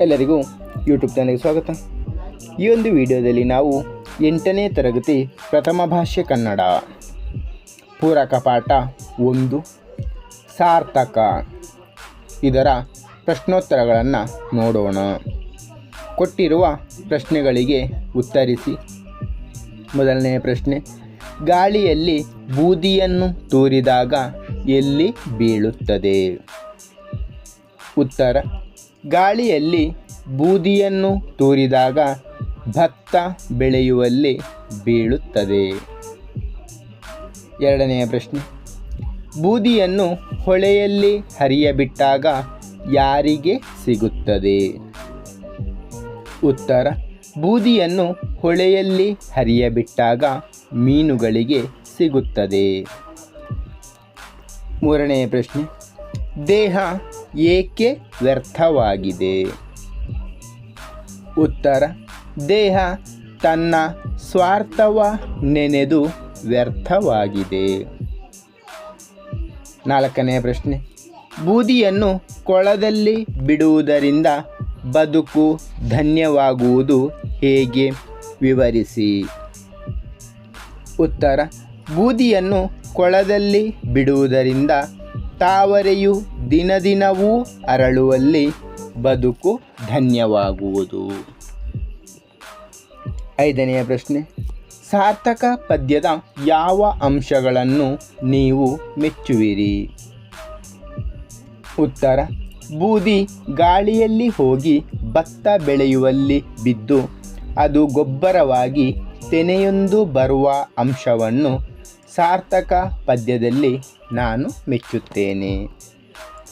ಎಲ್ಲರಿಗೂ ಯೂಟ್ಯೂಬ್ ಚಾನಲ್ಗೆ ಸ್ವಾಗತ. ಈ ಒಂದು ವಿಡಿಯೋದಲ್ಲಿ ನಾವು ಎಂಟನೇ ತರಗತಿ ಪ್ರಥಮ ಭಾಷೆ ಕನ್ನಡ, ಪೂರಕ ಪಾಠ ಒಂದು, ಸಾರ್ಥಕ. ಇದರ ಪ್ರಶ್ನೋತ್ತರಗಳನ್ನು ನೋಡೋಣ. ಕೊಟ್ಟಿರುವ ಪ್ರಶ್ನೆಗಳಿಗೆ ಉತ್ತರಿಸಿ. ಮೊದಲನೆಯ ಪ್ರಶ್ನೆ, ಗಾಳಿಯಲ್ಲಿ ಬೂದಿಯನ್ನು ತೂರಿದಾಗ ಎಲ್ಲಿ ಬೀಳುತ್ತದೆ? ಉತ್ತರ ಗಾಳಿಯಲ್ಲಿ ಬೂದಿಯನ್ನು ತೂರಿದಾಗ ಭತ್ತ ಬೆಳೆಯುವಲ್ಲಿ ಬೀಳುತ್ತದೆ. ಎರಡನೆಯ ಪ್ರಶ್ನೆ. ಬೂದಿಯನ್ನು ಹೊಳೆಯಲ್ಲಿ ಹರಿಯಬಿಟ್ಟಾಗ ಯಾರಿಗೆ ಸಿಗುತ್ತದೆ? ಉತ್ತರ. ಬೂದಿಯನ್ನು ಹೊಳೆಯಲ್ಲಿ ಹರಿಯಬಿಟ್ಟಾಗ ಮೀನುಗಳಿಗೆ ಸಿಗುತ್ತದೆ. ಮೂರನೆಯ ಪ್ರಶ್ನೆ. ದೇಹ ಏಕೆ ವ್ಯರ್ಥವಾಗಿದೆ? ಉತ್ತರ, ದೇಹ ತನ್ನ ಸ್ವಾರ್ಥವ ನೆನೆದು ವ್ಯರ್ಥವಾಗಿದೆ. ನಾಲ್ಕನೆಯ ಪ್ರಶ್ನೆ, ಬೂದಿಯನ್ನು ಕೊಳದಲ್ಲಿ ಬಿಡುವುದರಿಂದ ಬದುಕು ಧನ್ಯವಾಗುವುದು ಹೇಗೆ? ವಿವರಿಸಿ. ಉತ್ತರ, ಬೂದಿಯನ್ನು ಕೊಳದಲ್ಲಿ ಬಿಡುವುದರಿಂದ ತಾವರೆಯು ದಿನದಿನವೂ ಅರಳುವಲ್ಲಿ ಬದುಕು ಧನ್ಯವಾಗುವುದು. ಐದನೆಯ ಪ್ರಶ್ನೆ. ಸಾರ್ಥಕ ಪದ್ಯದ ಯಾವ ಅಂಶಗಳನ್ನು ನೀವು ಮೆಚ್ಚುವಿರಿ? ಉತ್ತರ. ಬೂದಿ ಗಾಳಿಯಲ್ಲಿ ಹೋಗಿ ಭತ್ತ ಬೆಳೆಯುವಲ್ಲಿ ಬಿದ್ದು ಅದು ಗೊಬ್ಬರವಾಗಿ ತೆನೆಯೊಂದು ಬರುವ ಅಂಶವನ್ನು ಸಾರ್ಥಕ ಪದ್ಯದಲ್ಲಿ ನಾನು ಮೆಚ್ಚುತ್ತೇನೆ.